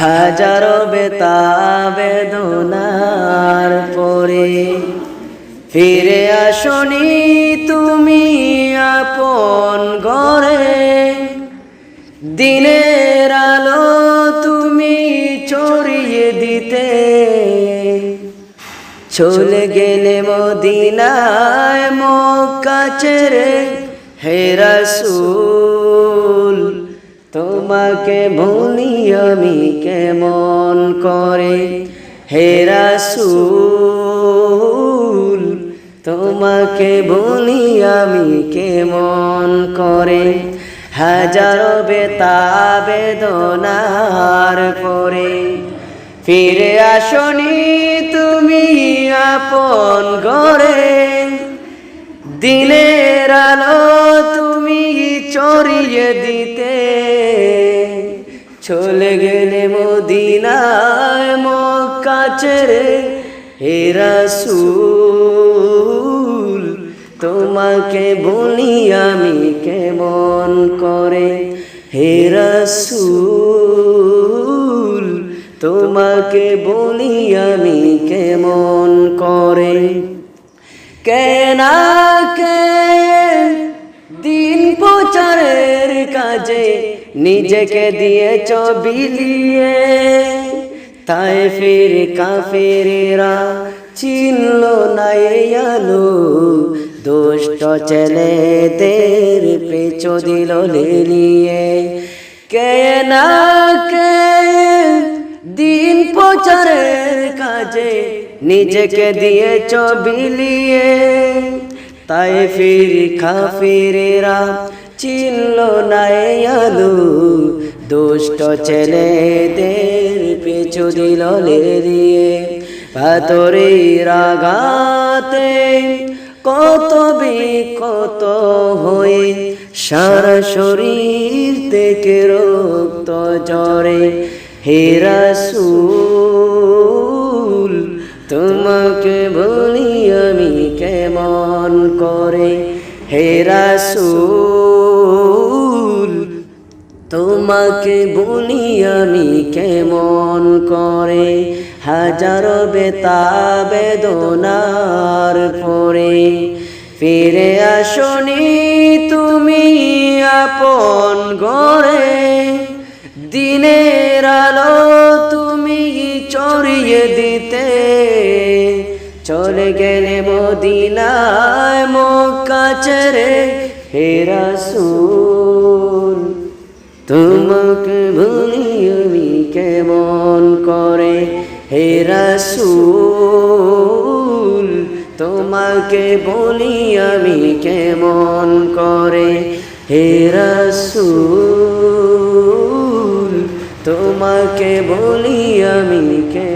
হাজারো বেতা বেদনার পরে ফিরে আসনি তুমি আপন ঘরে। দিনের আলো তুমি চড়িয়ে দিতে। চলে গেলে মদিনায় মক্কা ছেড়ে হে রাসূল তোমাকে ভুলি আমি কেমন করে? হে রাসূল, তোমাকে ভুলি আমি কেমন করে? হাজারো বেতা বেদনার পরে ফিরে আসনি তুমি আপন ঘরে। দিনের আলো তুমি চড়িয়ে দিতে চলে গেলে মদিনায় মক্কা ছেড়ে হে রাসূল, তোমাকে বলি আমি কেমন করে? হে রাসূল, তোমাকে বলি আমি কেমন করে? দিন প্রচারের কাজে নিজেকে দিয়েছ বিলিয়ে তাই ফির কাফেরেরা চিনল নাই আলো। দুষ্ট ছেলেদের পেছ দিল লেলিয়ে। কে না কে দিন প্রচারের কাজে নিজেকে দিয়েছ বিলিয়ে তাই ফির খাফিরেরা চিনল নাই আলু। দুষ্ট ছেলেদের পিছু দিল দিয়ে পাতরে রাগাতে কত বিকত হয়ে সারা শরীর থেকে রক্ত জরে হে রাসূল, তোমাকে বলি আমি কেমন করে? হে রাসূল তোমাকে বলি আমি কেমন করে? হাজারো বেতা বেদনার পরে ফিরে আসনি তুমি আপন ঘরে। দিনের আলো তুমি চড়িয়ে দিতে। চলে গেলে মদিনায় মক্কা ছেড়ে হে রাসূল তোমাকে ভুলি আমি কেমন করে? হে রাসূল, তোমাকে বলি আমি কেমন করে? হে রাসূল, তোমাকে বলি আমি কেমন